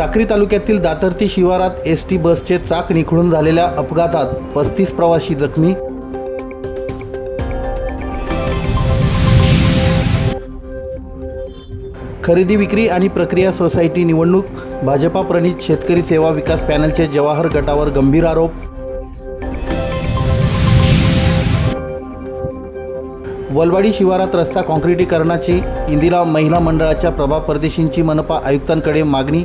साक्री तालुक्यातील दातर्ती शिवारात S T बसचे चाक निखळून झालेल्या अपघातात पस्तीस प्रवासी जखमी. खरेदी विक्री आणि प्रक्रिया सोसायटी निवडणूक भाजपा प्रणित शेतकरी सेवा विकास पॅनलचे जवाहर गटावर गंभीर आरोप. वलवाडी शिवारात रस्ता काँक्रिटीकरणाची इंदिरा महिला मंडळाच्या प्रभा परदेशींची मनपा आयुक्तांकडे मागणी.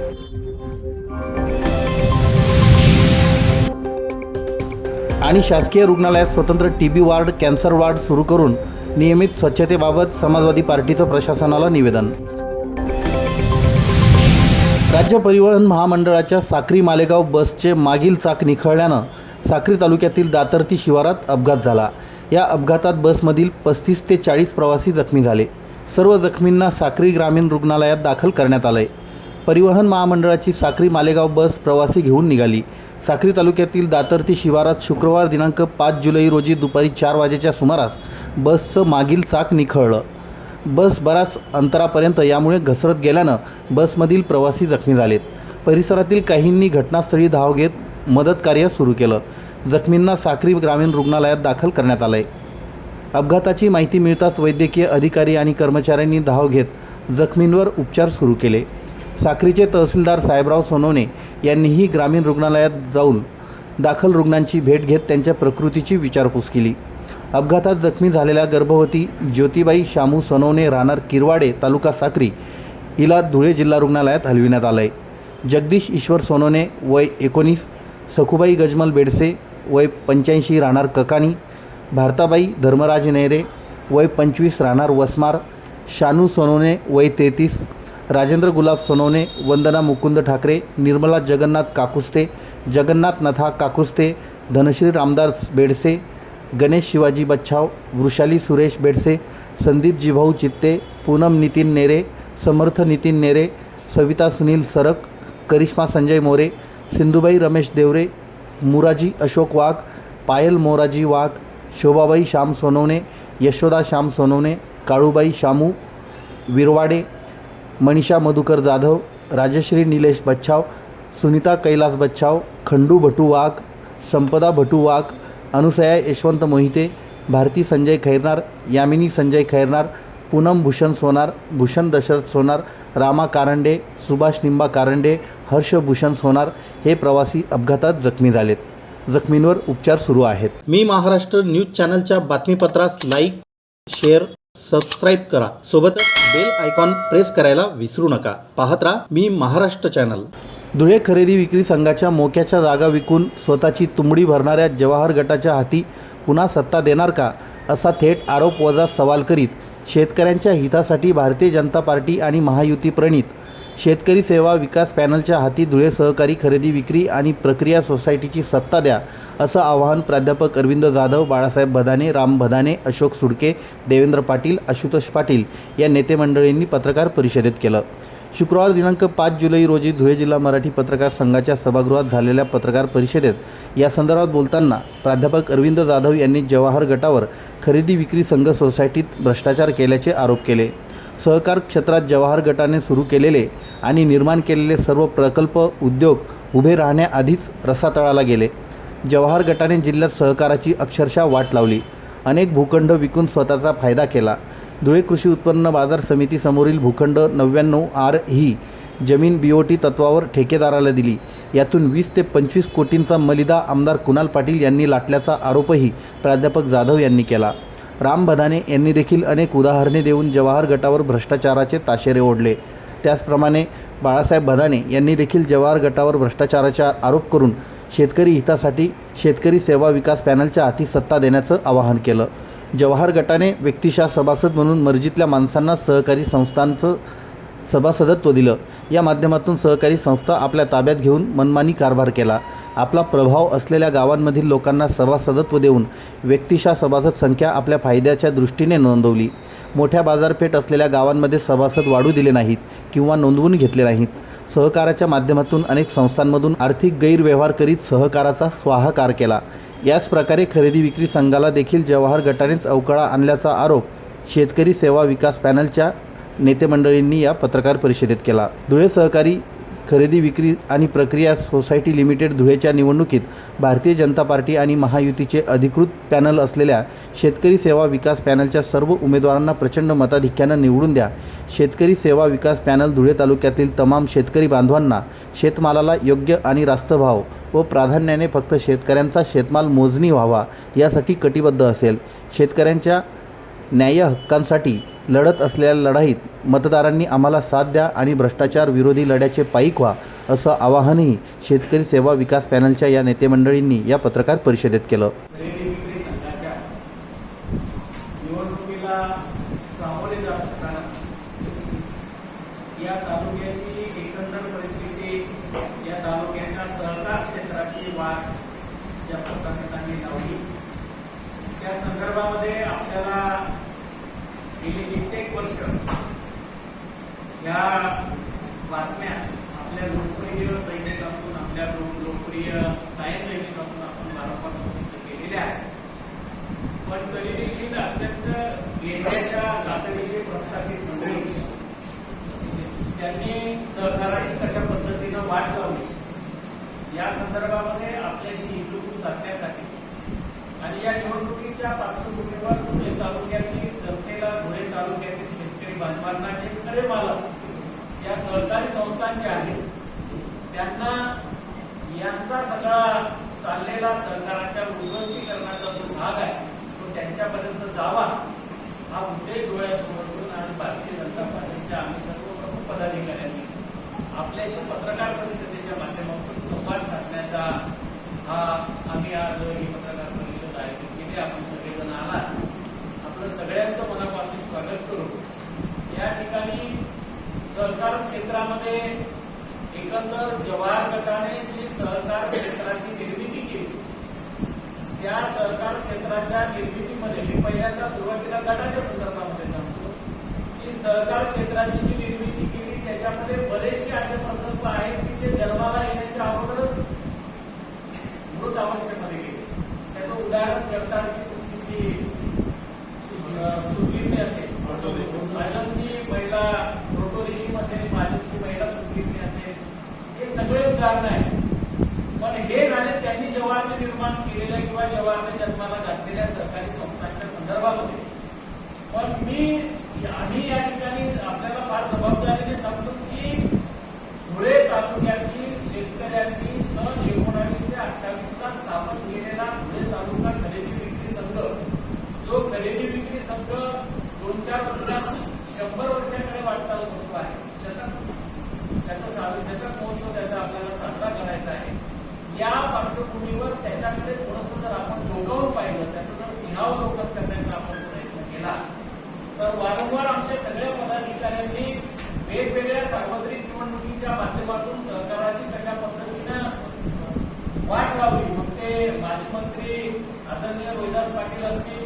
आणि शासकीय रुग्णालयात स्वतंत्र T B ward cancer ward सुरू करून नियमित स्वच्छतेबाबत समाजवादी पार्टीचं प्रशासनाला निवेदन. राज्य परिवहन महामंडळाच्या साक्री मालेगाव बसचे मागील चाक निखळल्यानं साक्री तालुक्यातील दातर्ती शिवारात अपघात झाला. या अपघातात बसमधील पस्तीस ते चाळीस प्रवासी जखमी झाले. सर्व जखमींना साक्री ग्रामीण रुग्णालयात दाखल करण्यात आलं आहे परिवहन महामंडळाची साक्री मालेगाव बस प्रवासी घेऊन निघाली. साक्री तालुक्यातील दातर्ती शिवारात शुक्रवार दिनांक पाच जुलै रोजी दुपारी चार वाजेच्या सुमारास बसचं मागील चाक निखळलं. बस बराच अंतरापर्यंत यामुळे घसरत गेल्यानं बसमधील प्रवासी जखमी झालेत. परिसरातील काहींनी घटनास्थळी धाव घेत मदत कार्य सुरू केलं. जखमींना साक्री ग्रामीण रुग्णालयात दाखल करण्यात आलं आहे अपघाताची माहिती मिळताच वैद्यकीय अधिकारी आणि कर्मचाऱ्यांनी धाव घेत जखमींवर उपचार सुरू केले. साक्रीचे तहसीलदार साहेबराव सोनवणे यांनीही ग्रामीण रुग्णालयात जाऊन दाखल रुग्णांची भेट घेत त्यांच्या प्रकृतीची विचारपूस केली. अपघातात जखमी झालेल्या गर्भवती ज्योतिबाई शामू सोनवणे राहणार किरवाडे तालुका साक्री हिला धुळे जिल्हा रुग्णालयात हलविण्यात आलं आहे जगदीश ईश्वर सोनवणे वय एकोणीस सखुबाई गजमल बेडसे वय पंच्याऐंशी राहणार ककानी भारताबाई धर्मराज नेरे वय पंचवीस राहणार वसमार शानू सोनवणे वय तेहतीस राजेंद्र गुलाब सोनवणे वंदना मुकुंद ठाकरे निर्मला जगन्नाथ काकुस्ते जगन्नाथ नथा काकुस्ते धनश्री रामदास बेडसे गणेश शिवाजी बच्छाव वृषाली सुरेश बेडसे संदीप जिभाऊ चित्ते पूनम नितीन नेरे समर्थ नितीन नेरे सविता सुनील सरक करिश्मा संजय मोरे सिंधुबाई रमेश देवरे मुराजी अशोक वाघ पायल मोराजी वाघ शोभाबाई श्याम सोनवणे यशोदा श्याम सोनवणे काळूबाई शामू विरवाडे मनीषा मधुकर जाधव राजश्री निलेश बच्छाव सुनीता कैलास बच्छाव खंडू भटू वाघ संपदा भटू वाघ अनुसया यशवंत मोहिते भारती संजय खैरनार यामिनी संजय खैरनार पूनम भूषण सोनार भूषण दशरथ सोनार रामा कारंडे सुभाष निंबा कारंडे हर्षभूषण सोनार हे प्रवासी अपघातात जखमी झालेत. जखमींवर उपचार सुरू आहेत. मी महाराष्ट्र न्यूज चॅनलच्या बातमीपत्रास लाईक शेअर सबस्क्राईब करा. सोबतच बेल आयकॉन प्रेस करायला विसरू नका. पाहत राहा मी महाराष्ट्र चॅनल धुळे खरेदी विक्री संघाच्या मोक्याच्या जागा विकून स्वतःची तुंबडी भरणाऱ्या जवाहर गटाच्या हाती पुन्हा सत्ता देणार का? असा थेट आरोप वजा सवाल करीत शेतकऱ्यांच्या हितासाठी भारतीय जनता पार्टी आणि महायुती प्रणित शेतकरी सेवा विकास पॅनलच्या हाती धुळे सहकारी खरेदी विक्री आणि प्रक्रिया सोसायटीची सत्ता द्या असं आवाहन प्राध्यापक अरविंद जाधव बाळासाहेब भदाने राम भदाने अशोक सुडके देवेंद्र पाटील आशुतोष पाटील या नेते मंडळींनी पत्रकार परिषदेत केलं. शुक्रवार दिनांक पाच जुलै रोजी धुळे जिल्हा मराठी पत्रकार संघाच्या सभागृहात झालेल्या पत्रकार परिषदेत या संदर्भात बोलताना प्राध्यापक अरविंद जाधव यांनी जवाहर गटावर खरेदी विक्री संघ सोसायटीत भ्रष्टाचार केल्याचे आरोप केले. सहकार क्षेत्रात जवाहर गटाने सुरू केलेले आणि निर्माण केलेले सर्व प्रकल्प उद्योग उभे राहण्याआधीच रसातळाला गेले. जवाहर गटाने जिल्ह्यात सहकाराची अक्षरशः वाट लावली. अनेक भूखंड विकून स्वतःचा फायदा केला. धुळे कृषी उत्पन्न बाजार समितीसमोरील भूखंड नव्याण्णव आर ही जमीन बी ओ टी तत्वावर ठेकेदाराला दिली. यातून वीस ते पंचवीस कोटींचा मलिदा आमदार कुणाल पाटील यांनी लाटल्याचा आरोपही प्राध्यापक जाधव यांनी केला. राम भदाने यांनी देखील अनेक उदाहरणे देऊन जवाहर गटावर भ्रष्टाचाराचे ताशेरे ओढले. त्याचप्रमाणे बाळासाहेब भदाने यांनी देखील जवाहर गटावर भ्रष्टाचाराचा आरोप करून शेतकरी हितासाठी शेतकरी सेवा विकास पॅनलच्या हाती सत्ता देण्याचं आवाहन केलं. जवाहर गटाने व्यक्तिशा सभासद म्हणून मर्जीतल्या माणसांना सहकारी संस्थांचं सभासदत्व दिलं. या माध्यमातून सहकारी संस्था आपल्या ताब्यात घेऊन मनमानी कारभार केला. आपला प्रभाव असलेल्या गावांमधील लोकांना सभासदत्व देऊन व्यक्तिशा सभासद संख्या आपल्या फायद्याच्या दृष्टीने नोंदवली. मोठ्या बाजारपेठ असलेल्या गावांमध्ये सभासद वाढू दिले नाहीत किंवा नोंदवून घेतले नाहीत. सहकाराच्या माध्यमातून अनेक संस्थांमधून आर्थिक गैरव्यवहार करीत सहकाराचा स्वाहाकार केला. याच प्रकारे खरेदी विक्री संघाला देखील जवाहर गटानेच अवकळा आणल्याचा आरोप शेतकरी सेवा विकास पॅनलच्या नेतेमंडळींनी या पत्रकार परिषदेत केला. धुळे सहकारी खरेदी विक्री आणि प्रक्रिया सोसायटी लिमिटेड धुळेच्या निवडणुकीत भारतीय जनता पार्टी आणि महायुतीचे अधिकृत पॅनल असलेल्या शेतकरी सेवा विकास पॅनलच्या सर्व उमेदवारांना प्रचंड मताधिक्यानं निवडून द्या. शेतकरी सेवा विकास पॅनल धुळे तालुक्यातील तमाम शेतकरी बांधवांना शेतमालाला योग्य आणि रास्त भाव व प्राधान्याने फक्त शेतकऱ्यांचा शेतमाल मोजणी व्हावा यासाठी कटिबद्ध असेल. शेतकऱ्यांच्या न्याय हक्कांसाठी लढत असलेल्या लढाईत मतदारांनी आम्हाला साथ द्या आणि भ्रष्टाचार विरोधी लढ्याचे पाईक व्हा असं आवाहनही शेतकरी सेवा विकास पॅनलच्या या नेतेमंडळींनी या पत्रकार परिषदेत केलं खरेदी विक्री संघाच्या निवडणुकीला सामोरे जात असताना या तालुक्याची एकंदर परिस्थिती या तालुक्याच्या सहकार क्षेत्राची वाढ या प्रस्थापितांनी लावली त्या संदर्भामध्ये आपल्याला गेली कित्येक वर्ष या बातम्या आपल्या लोकप्रिय दैनिकातून आपल्या लोक- लोकप्रिय सायन दैनिकातून आपण वारंवार प्रसिद्ध केलेल्या आहेत पण तरी देखील अत्यंत गेल्याच्या गाठडीचे प्रस्थापित मंडळी त्यांनी सहकाराची कशा पद्धतीनं वाट लावली या संदर्भामध्ये आपल्याशी हिंदू साधण्यासाठी आणि या निवडणुकीच्या पार्श्वभूमीवर धुळे तालुक्याची जनतेला धुळे तालुक्यातील शेतकरी बांधवांना जे खरे मालक या सहकारी संस्थांचे आहेत त्यांना यांचा सगळा चाललेला सरकारच्या उद्ध्वस्तीकरणाचा जो भाग आहे तो त्यांच्यापर्यंत जावा. हा उद्देश डोळ्यासमोर ठेवून आणि भारतीय जनता पार्टीच्या आम्ही सर्व प्रमुख पदाधिकाऱ्यांनी आपल्याशी पत्रकार परिषदेच्या माध्यमातून संवाद साधण्याचा हा आम्ही आज ही पत्रकार परिषद आयोजित केली. आपण सगळेजण आलात. आपलं सगळ्यांचं मनापासून स्वागत करू. या ठिकाणी सहकार क्षेत्रामध्ये एकंदर जवाहर गटाने जी सहकार क्षेत्राची त्या सहकार क्षेत्राच्या निर्मितीमध्ये मी पहिल्यांदा सुरुवातीला गटाच्या संदर्भामध्ये सांगतो की सहकार क्षेत्राची जी निर्मिती केली त्याच्यामध्ये बरेचसे असे प्रकल्प आहेत की ते जन्माला येण्याच्या अगोदरच मृत अवस्थेमध्ये गेले. त्याचं उदाहरण जगताची तुमची जी असेल. आजमची महिला प्रोटोरिशिम असेल भाजपची महिला सुदलिपी असेल. हे सगळे उदाहरण आहेत. पण हे झाले त्यांनी जवाहरने निर्माण केलेल्या किंवा जवाहरने जन्माला घातलेल्या सरकारी संस्थांच्या संदर्भामध्ये. पण मी आम्ही या ठिकाणी आपल्याला फार जबाबदारीने सांगतो की धुळे तालुक्यातील शेतकऱ्यांनी सन एकोणावीसशे अठ्ठावीसला स्थापन केलेला धुळे तालुका खरेदी विक्री संघ जो खरेदी विक्री संघ दोन चार वर्षात शंभर वर्षाकडे वाटचाल करतो आहे शतक त्याचा साधू शतक महोत्सव त्याचा आपल्याला साजरा करायचा आहे या पार्श्वभूमीवर त्याच्याकडे थोडंसं जर आपण डोकावून पाहिलं त्याचं जर सिंहावलोकन करण्याचा आपण प्रयत्न केला तर वारंवार आमच्या सगळ्या पदाधिकाऱ्यांनी वेगवेगळ्या सार्वत्रिक निवडणुकीच्या माध्यमातून सहकाराची कशा पद्धतीनं वाट लावली मग ते माजी मंत्री आदरणीय रोहिदास पाटील असतील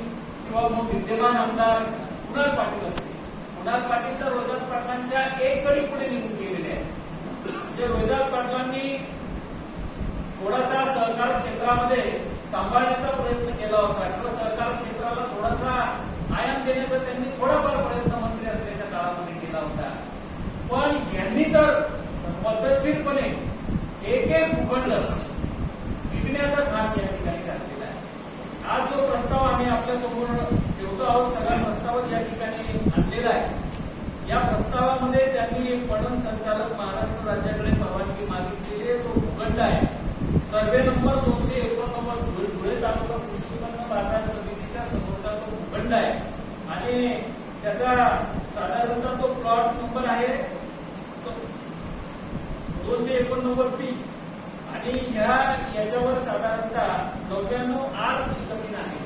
किंवा मग विद्यमान आमदार कुणाल पाटील असतील. कुणाल पाटील तर रोहिदास पाटलांच्या एक कडी पुढे निघून गेलेले आहेत. म्हणजे रोहिदास पाटलांनी थोडासा सहकार क्षेत्रामध्ये सांभाळण्याचा प्रयत्न केला होता. किंवा सहकार क्षेत्राला थोडासा आयाम देण्याचा त्यांनी थोडाफार प्रयत्न मंत्री असल्याच्या काळामध्ये केला होता. पण यांनी तर पद्धतशीरपणे एक एक भूखंड विकण्याचं काम या ठिकाणी घातलेलं आहे आज जो प्रस्ताव आम्ही आपल्यासमोर ठेवतो आहोत सगळ्या प्रस्ताव या ठिकाणी आणलेला आहे या प्रस्तावामध्ये त्यांनी पणन संचालक महाराष्ट्र राज्याकडे परवानगी मागितलेली आहे तो भूखंड आहे सर्वे नंबर दोनशे एकोणनव्वद धुळे धुळे तालुका कृषी उत्पन्न बाजार समितीच्या समोरचा तो भूखंड आहे आणि त्याचा साधारणतः तो प्लॉट नंबर आहे दोनशे एकोणनव्वद पी आणि ह्या याच्यावर साधारणतः नव्याण्णव आठ जी जमीन आहे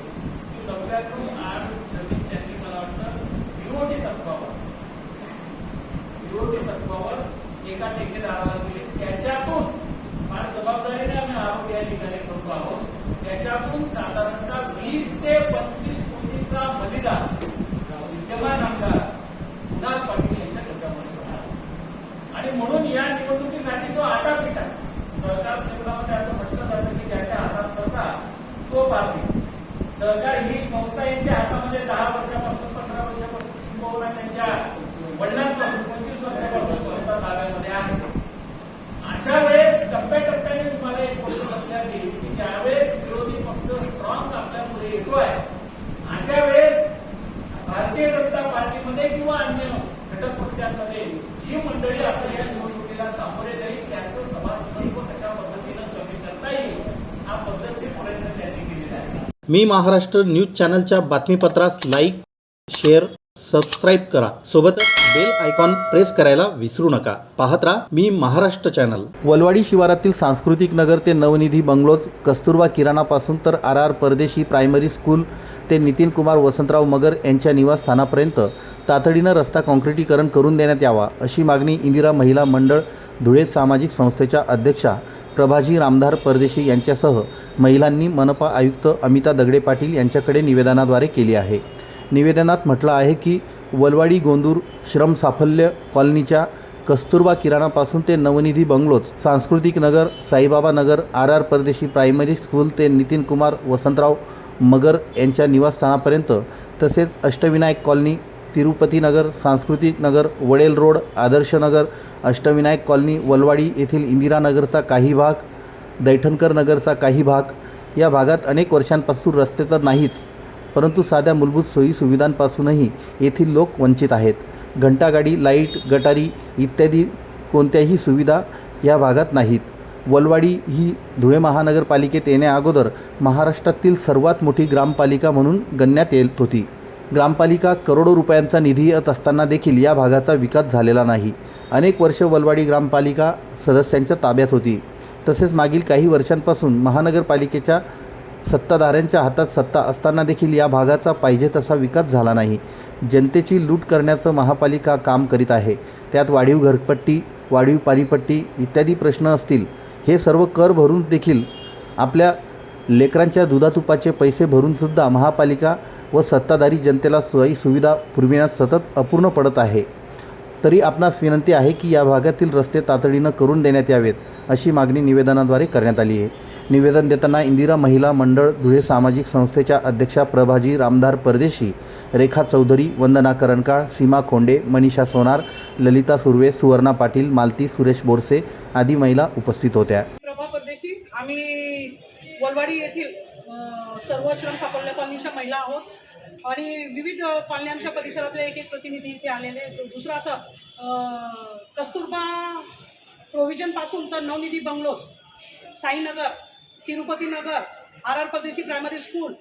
त्यांनी मला वाटतं विरोधी तत्वावर विरोधी तत्वावर एका ठेकेदाराला दिली त्याच्यातून फार जबाबदारीने आम्ही आरोप या ठिकाणी करतो आहोत त्याच्यातून साधारणतः वीस ते पंचवीस कोटीचा बलिदान विद्यमान आमदार कुणाल पाटील यांच्या त्याच्यामध्ये होणार आणि म्हणून या निवडणुकीसाठी तो आटापिटा सहकार क्षेत्रामध्ये असं म्हटलं जातं की त्याच्या हातात ससा तो पारधी. सहकार ही संस्था यांच्या हातामध्ये दहा वर्षापासून पंधरा वर्षापासून किंबहुना त्यांच्या वडिलांपासून पंचवीस वर्षापासून संस्था ताब्यामध्ये आहे अशा वेळेस टप्प्याटप्प्याने तुम्हाला एक गोष्ट लक्षात येईल की ज्यावेळेस विरोधी पक्ष स्ट्रॉंग आपल्या पुढे येतोय अशा वेळेस भारतीय जनता पार्टीमध्ये किंवा अन्य घटक पक्षांमध्ये जी मंडळी आपल्या या निवडणुकीला सामोरे जाईल त्यांचं सभासदत्व कशा पद्धतीनं कमी करता येईल हा पद्धतशीर प्रयत्न त्यांनी केलेला आहे मी महाराष्ट्र न्यूज चॅनलच्या बातमीपत्रास लाईक शेअर सबस्क्राईब करा. सोबतच बेल आयकॉन प्रेस करायला विसरू नका. पाहत राहा मी महाराष्ट्र चॅनल. वलवाडी शिवारातील सांस्कृतिक नगर ते नवनिधी बंगलोज कस्तुरबा किराणापासून तर R R Pardeshi primary school ते नितीन कुमार वसंतराव मगर यांच्या निवासस्थानापर्यंत तातडीनं रस्ता काँक्रिटीकरण करून देण्यात यावा अशी मागणी इंदिरा महिला मंडळ धुळे सामाजिक संस्थेच्या अध्यक्षा प्रभाजी रामधार परदेशी यांच्यासह महिलांनी मनपा आयुक्त अमिता दगडे पाटील यांच्याकडे निवेदनाद्वारे केली आहे. निवेदनात म्हटलं आहे की वलवाडी गोंदूर श्रम साफल्य कॉलनीच्या कस्तुरबा किराणापासून ते Navnidhi bungalows Sanskritik Nagar Saibaba Nagar R R Pardeshi primary school ते नितीन कुमार वसंतराव मगर यांच्या निवासस्थानापर्यंत तसेच Ashtavinayak colony Tirupati Nagar Sanskritik Nagar Wadel road Adarsh Nagar Ashtavinayak colony Walwadi येथील इंदिरानगरचा काही भाग दैठणकर नगरचा काही भाग या भागात अनेक वर्षांपासून रस्ते तर नाहीच परंतु साध्या मूलभूत सोयीसुविधांपासूनही येथील लोक वंचित आहेत. घंटागाडी लाइट गटारी इत्यादी कोणत्याही सुविधा या भागात नाहीत. वलवाडी ही धुळे महानगरपालिकेत येण्याअगोदर महाराष्ट्रातील सर्वात मोठी ग्रामपालिका म्हणून गणण्यात येत होती. ग्रामपालिका करोडो रुपयांचा निधी येत असताना देखील या भागाचा विकास झालेला नाही. अनेक वर्ष वलवाडी ग्रामपालिका सदस्यांच्या ताब्यात होती. तसेच मागील काही वर्षांपासून महानगरपालिकेच्या सत्ताधाऱ्यांच्या हातात सत्ता असताना देखील या भागाचा पाहिजे तसा विकास झाला नाही. जनतेची लूट करण्याचं महापालिका काम करीत आहे. त्यात वाढीव घरपट्टी वाढीव पाणीपट्टी इत्यादी प्रश्न असतील. हे सर्व कर भरून देखील आपल्या लेकरांच्या दुधातुपाचे पैसे भरूनसुद्धा महापालिका व सत्ताधारी जनतेला सोयी सुविधा पुरविण्यात सतत अपूर्ण पडत आहे. तरी आपणास विनंती आहे की या भागातील रस्ते तातडीनं करून देण्यात यावेत अशी मागणी निवेदनाद्वारे करण्यात आली आहे. निवेदन देताना इंदिरा महिला मंडळ धुळे सामाजिक संस्थेच्या अध्यक्षा प्रभाजी रामधार परदेशी रेखा चौधरी वंदना करणकाळ सीमा खोंडे मनीषा सोनार ललिता सुर्वे सुवर्णा पाटील मालती सुरेश बोरसे आदी महिला उपस्थित होत्या. प्रभा परदेशी आम्ही वलवाडी येथील सर्व श्रम सापडल्या कॉलनीच्या महिला आहोत. आणि विविध कॉलन्यांच्या परिसरातले एक एक प्रतिनिधी इथे आलेले आहेत. दुसरं असं कस्तुरबा प्रोव्हिजनपासून तर Navnidhi bungalows Sainagar Tirupati Nagar R R Pardeshi primary school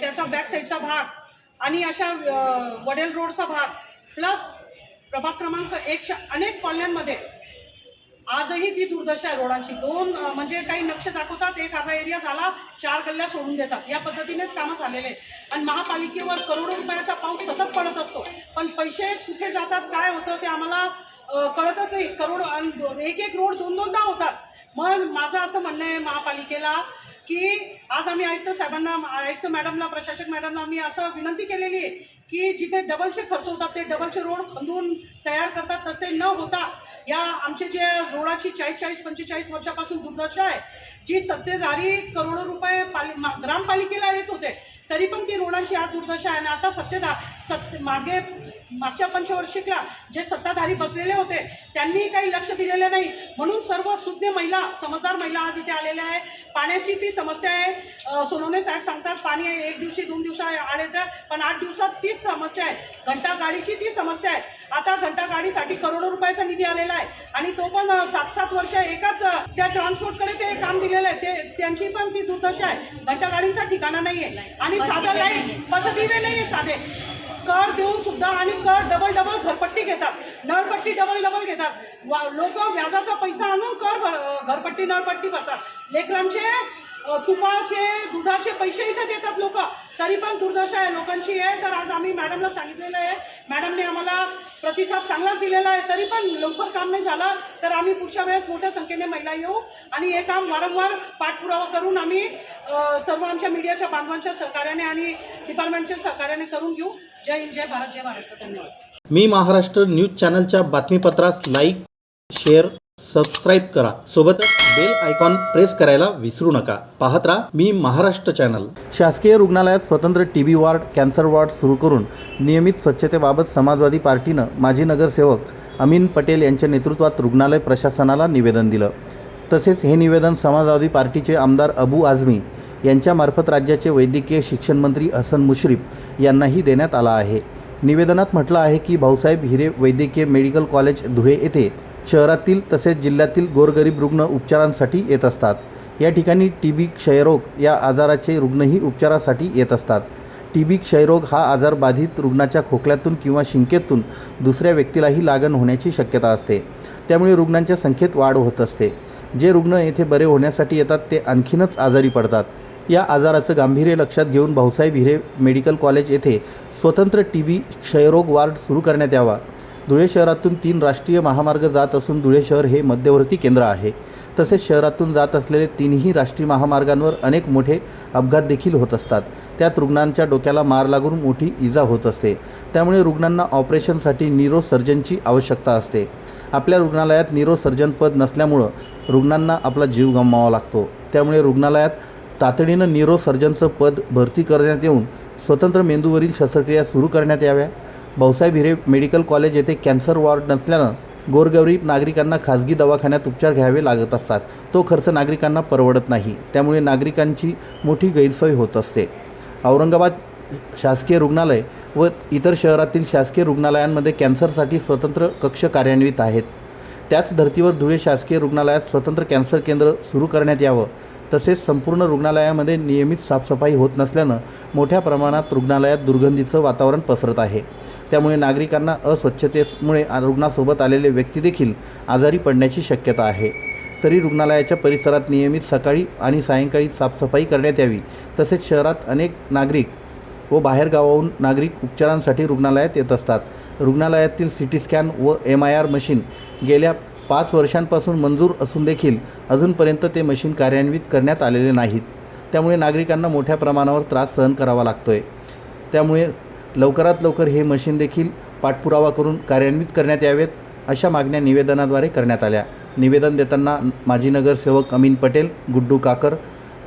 त्याचा बॅक साईडचा भाग आणि अशा वडेल रोडचा भाग प्लस प्रभाग क्रमांक एकशे अनेक कॉलन्यांमध्ये आजही ती दुर्दशा आहे रोडांची. दोन म्हणजे काही नक्ष दाखवतात एक आधा एरिया झाला चार गल्ल्या सोडून देतात. या पद्धतीनेच कामं झालेले आहे आणि महापालिकेवर करोडो रुपयाचा पाऊस सतत पडत असतो. पण पैसे कुठे जातात काय होतं ते आम्हाला कळतच नाही. करोड आणि एक एक रोड दोन दोनदा होतात. मग माझं असं म्हणणं आहे महापालिकेला की आज आम्ही आयुक्त साहेबांना आयुक्त मॅडमला प्रशासक मॅडमला आम्ही असं विनंती केलेली आहे की जिथे डबलचे खर्च होतात ते डबलचे रोड खंदून तयार करतात तसे न होता या आमचे जे रोडाची चाळीस चाळीस पंचेचाळीस वर्षापासून दुर्दशा आहे जी सत्तेधारी करोडो रुपये पाली मा- ग्रामपालिकेला येत होते. तरी पण ती रोडांची आज दुर्दशा आहे. आणि आता सत्तेधार सत् मागे मागच्या पंचवर्षिकला जे सत्ताधारी बसलेले होते त्यांनी काही लक्ष दिलेलं नाही. म्हणून सर्व सुज्ञ महिला समजदार महिला आज इथे आलेल्या आहे पाण्याची ती समस्या आहे. अ, सोनवणे साहेब सांगतात पाणी आहे एक दिवशी दोन दिवसा आड तर पण आठ दिवसात तीच समस्या आहे. घंटागाडीची ती समस्या आहे. आता घंटागाडीसाठी करोडो रुपयाचा निधी आलेला आहे. आणि तो पण सात सात वर्ष एकाच त्या ट्रान्सपोर्टकडे ते काम दिलेलं आहे. ते त्यांची पण ती दुर्दशा आहे. घंटागाडींचा ठिकाणा नाही आहे आणि साधं लाइट पद्धतीने नाही आहे साधे. कर देऊन सुद्धा आणि कर डबल डबल घरपट्टी घेतात. नळपट्टी डबल डबल घेतात. वा लोक व्याजाचा पैसा आणून कर भर- घरपट्टी नळपट्टी भरतात लेकरांचे तुपाचे दुधाचे पैसे इथं देतात लोक. तरी पण दुर्दशा आहे. लोकांची आहे. तर आज आम्ही मॅडमला सांगितलेलं आहे. मॅडमने आम्हाला प्रतिसाद चांगलाच दिलेला आहे. तरी पण लवकर काम नाही झालं. तर आम्ही पुढच्या वेळेस मोठ्या संख्येने महिला येऊ आणि हे काम वारंवार पाठपुरावा करून आम्ही सर्व आमच्या मीडियाच्या बांधवांच्या सहकार्याने आणि डिपार्टमेंटच्या सहकार्याने करून घेऊ. जय हिंद जय भारत जय महाराष्ट्र. धन्यवाद. मी महाराष्ट्र न्यूज चॅनलच्या बातमीपत्रास लाईक शेअर सबस्क्राईब करा. सोबतच बेल आयकॉन प्रेस करायला विसरू नका. पाहत राहा मी महाराष्ट्र चॅनल. शासकीय रुग्णालयात स्वतंत्र T B ward cancer ward सुरू करून नियमित स्वच्छतेबाबत समाजवादी पार्टीनं माजी नगरसेवक अमीन पटेल यांच्या नेतृत्वात रुग्णालय प्रशासनाला निवेदन दिलं. तसेच हे निवेदन समाजवादी पार्टीचे आमदार अबू आझमी यांच्यामार्फत राज्याचे वैद्यकीय शिक्षण मंत्री हसन मुश्रीफ यांनाही देण्यात आला आहे. निवेदनात म्हटलं आहे की भाऊसाहेब हिरे वैद्यकीय मेडिकल कॉलेज धुळे येथे शहरातील तसेच जिल्ह्यातील गोरगरीब रुग्ण उपचारांसाठी येत असतात. या ठिकाणी टी बी क्षयरोग या आजाराचे रुग्णही उपचारासाठी येत असतात. टी बी क्षयरोग हा आजार बाधित रुग्णाच्या खोकल्यातून किंवा शिंकेतून दुसऱ्या व्यक्तीलाही लागण होण्याची शक्यता असते. त्यामुळे रुग्णांच्या संख्येत वाढ होत असते. जे रुग्ण येथे बरे होण्यासाठी येतात ते आणखीनच आजारी पडतात. या आजाराचं गांभीर्य लक्षात घेऊन भाऊसाहेब हिरे मेडिकल कॉलेज येथे स्वतंत्र टी बी क्षयरोग वार्ड सुरू करण्यात यावा. धुळे शहरातून तीन राष्ट्रीय महामार्ग जात असून धुळे शहर हे मध्यवर्ती केंद्र आहे. तसेच शहरातून जात असलेले तीनही राष्ट्रीय महामार्गांवर अनेक मोठे अपघात देखील होत असतात. त्यात रुग्णांच्या डोक्याला मार लागून मोठी इजा होत असते. त्यामुळे रुग्णांना ऑपरेशनसाठी न्यूरो सर्जनची आवश्यकता असते. आपल्या रुग्णालयात न्यूरो सर्जन पद नसल्यामुळं रुग्णांना आपला जीव गमवावा लागतो. त्यामुळे रुग्णालयात तातडीनं न्यूरो सर्जनचं पद भरती करण्यात येऊन स्वतंत्र मेंदूवरील शस्त्रक्रिया सुरू करण्यात याव्या. भाऊसाहेब हिरे मेडिकल कॉलेज येथे कॅन्सर वॉर्ड नसल्यानं गोरगरीब नागरिकांना खाजगी दवाखान्यात उपचार घ्यावे लागत असतात. तो खर्च नागरिकांना परवडत नाही. त्यामुळे नागरिकांची मोठी गैरसोय होत असते. औरंगाबाद शासकीय रुग्णालय व इतर शहरातील शासकीय रुग्णालयांमध्ये कॅन्सरसाठी स्वतंत्र कक्ष कार्यान्वित आहेत. त्याच धर्तीवर धुळे शासकीय रुग्णालयात स्वतंत्र कॅन्सर केंद्र सुरू करण्यात यावं. तसेच संपूर्ण रुग्णालयामध्ये नियमित साफसफाई होत नसल्यानं मोठ्या प्रमाणात रुग्णालयात दुर्गंधीचं वातावरण पसरत आहे. त्यामुळे नागरिकांना अस्वच्छतेमुळे रुग्णासोबत आलेले व्यक्ती देखील आजारी पडण्याची शक्यता आहे. तरी रुग्णालयाच्या परिसरात नियमित सकाळी आणि सायंकाळी साफसफाई करण्यात यावी. तसेच शहरात अनेक नागरिक व बाहेरगावाहून नागरिक उपचारांसाठी रुग्णालयात येत असतात. रुग्णालयातील सी टी स्कॅन व एम आय आर मशीन गेल्या पाच वर्षांपासून मंजूर असून देखील अजूनपर्यंत ते मशीन कार्यान्वित करण्यात आलेले नाहीत. त्यामुळे नागरिकांना मोठ्या प्रमाणावर त्रास सहन करावा लागतोय. त्यामुळे लवकरात लवकर हे मशीन देखील पाठपुरावा करून कार्यान्वित करण्यात यावेत अशा मागण्या निवेदनाद्वारे करण्यात आल्या. निवेदन देताना माजी नगरसेवक अमीन पटेल गुड्डू काकर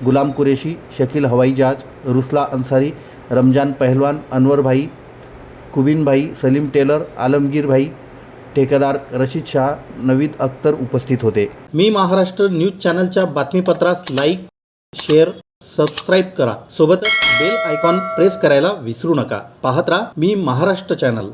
गुलाम कुरेशी शकील हवाई जहाज रुसला अन्सारी रमजान पहलवान अनवरभाई कुबिनभाई सलीम टेलर आलमगीरभाई ठेकेदार रशीद शाह नवीद अख्तर उपस्थित होते. मी महाराष्ट्र न्यूज चॅनलच्या बातमीपत्रास लाईक शेअर सबस्क्राईब करा. सोबतच बेल आयकॉन प्रेस करायला विसरू नका. पाहत राहा मी महाराष्ट्र चॅनल.